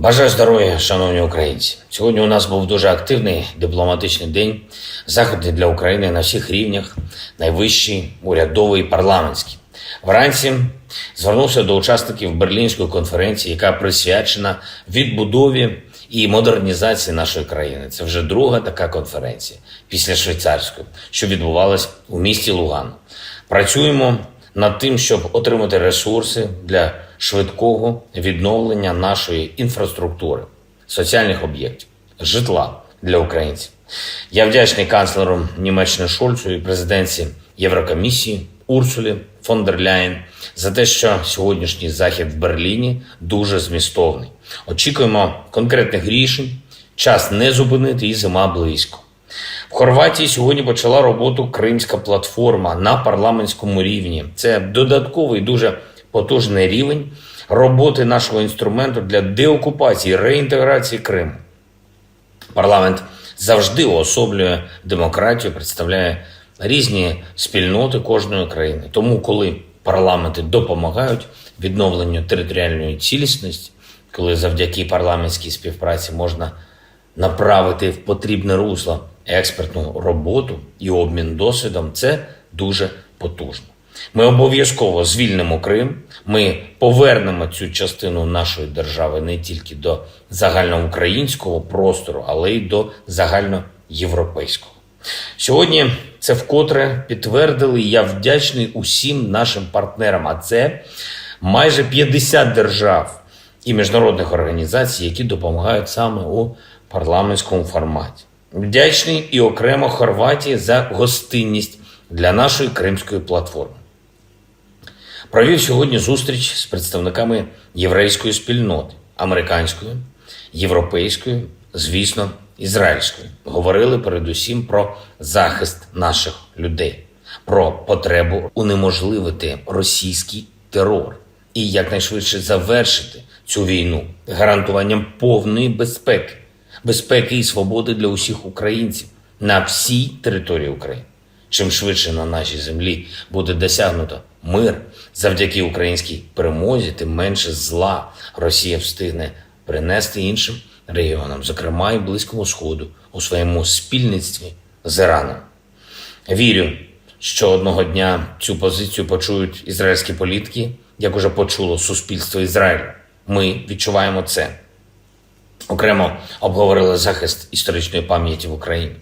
Бажаю здоров'я, шановні українці. Сьогодні у нас був дуже активний дипломатичний день. Заходи для України на всіх рівнях, найвищий, урядовий, парламентський. Вранці звернувся до учасників Берлінської конференції, яка присвячена відбудові і модернізації нашої країни. Це вже друга така конференція після швейцарської, що відбувалась у місті Луган. Працюємо над тим, щоб отримати ресурси для швидкого відновлення нашої інфраструктури, соціальних об'єктів, житла для українців. Я вдячний канцлеру Німеччини Шольцу і президенці Єврокомісії Урсулі фон дер Ляєн за те, що сьогоднішній захід в Берліні дуже змістовний. Очікуємо конкретних рішень. Час не зупинити і зима близько. В Хорватії сьогодні почала роботу Кримська платформа на парламентському рівні. Це додатковий дуже потужний рівень роботи нашого інструменту для деокупації реінтеграції Криму. Парламент завжди уособлює демократію, представляє різні спільноти кожної країни. Тому, коли парламенти допомагають відновленню територіальної цілісності, коли завдяки парламентській співпраці можна направити в потрібне русло експертну роботу і обмін досвідом, це дуже потужно. Ми обов'язково звільнимо Крим. Ми повернемо цю частину нашої держави не тільки до загальноукраїнського простору, але й до загальноєвропейського. Сьогодні це вкотре підтвердили. Я вдячний усім нашим партнерам. А це майже 50 держав і міжнародних організацій, які допомагають саме у парламентському форматі. Вдячний і окремо Хорватії за гостинність для нашої кримської платформи. Провів сьогодні зустріч з представниками єврейської спільноти, американської, європейської, звісно, ізраїльської. Говорили передусім про захист наших людей, про потребу унеможливити російський терор і якнайшвидше завершити цю війну гарантуванням повної безпеки, безпеки і свободи для усіх українців на всій території України. Чим швидше на нашій землі буде досягнуто мир завдяки українській перемозі, тим менше зла Росія встигне принести іншим регіонам, зокрема і Близькому Сходу, у своєму спільництві з Іраном. Вірю, що одного дня цю позицію почують ізраїльські політики, як уже почуло суспільство Ізраїлю. Ми відчуваємо це. Окремо обговорили захист історичної пам'яті в Україні.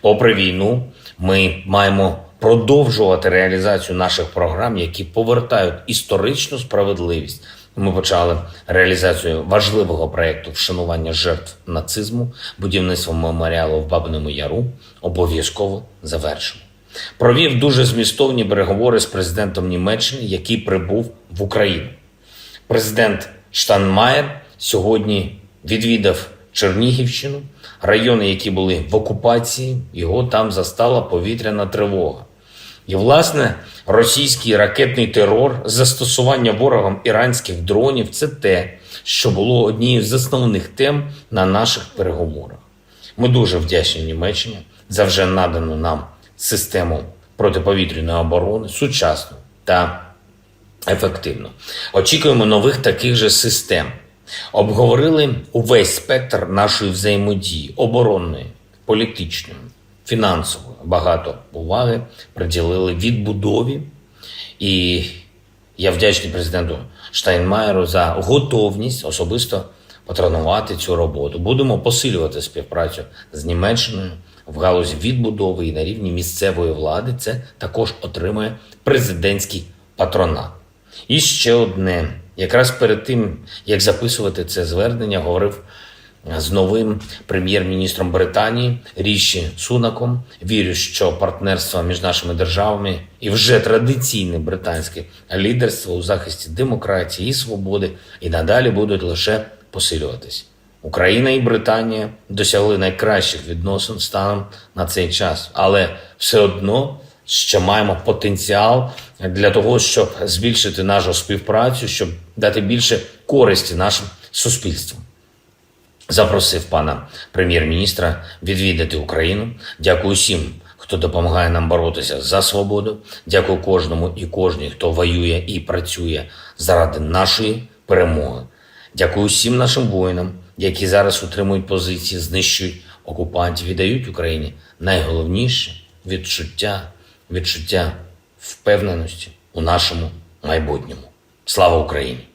Попри війну, ми маємо продовжувати реалізацію наших програм, які повертають історичну справедливість. Ми почали реалізацію важливого проєкту вшанування жертв нацизму, будівництво меморіалу в Бабиному Яру. Обов'язково завершимо. Провів дуже змістовні переговори з президентом Німеччини, який прибув в Україну. Президент Штанмаєр сьогодні відвідав Чернігівщину, райони, які були в окупації, його там застала повітряна тривога. І, власне, російський ракетний терор, застосування ворогом іранських дронів це те, що було однією з основних тем на наших переговорах. Ми дуже вдячні Німеччині за вже надану нам систему протиповітряної оборони, сучасну та ефективну. Очікуємо нових таких же систем. Обговорили увесь спектр нашої взаємодії оборонної, політичної, фінансової. Багато уваги приділили відбудові. І я вдячний президенту Штайнмаєру за готовність особисто патронувати цю роботу. Будемо посилювати співпрацю з Німеччиною в галузі відбудови і на рівні місцевої влади. Це також отримує президентський патронат. І ще одне. Якраз перед тим, як записувати це звернення, говорив з новим прем'єр-міністром Британії Ріші Сунаком. Вірю, що партнерство між нашими державами і вже традиційне британське лідерство у захисті демократії і свободи і надалі будуть лише посилюватись. Україна і Британія досягли найкращих відносин станом на цей час, але все одно ще маємо потенціал для того, щоб збільшити нашу співпрацю, щоб дати більше користі нашим суспільствам. Запросив пана прем'єр-міністра відвідати Україну. Дякую всім, хто допомагає нам боротися за свободу. Дякую кожному і кожній, хто воює і працює заради нашої перемоги. Дякую всім нашим воїнам, які зараз утримують позиції, знищують окупантів і дають Україні найголовніше відчуття, відчуття впевненості у нашому майбутньому. Слава Україні!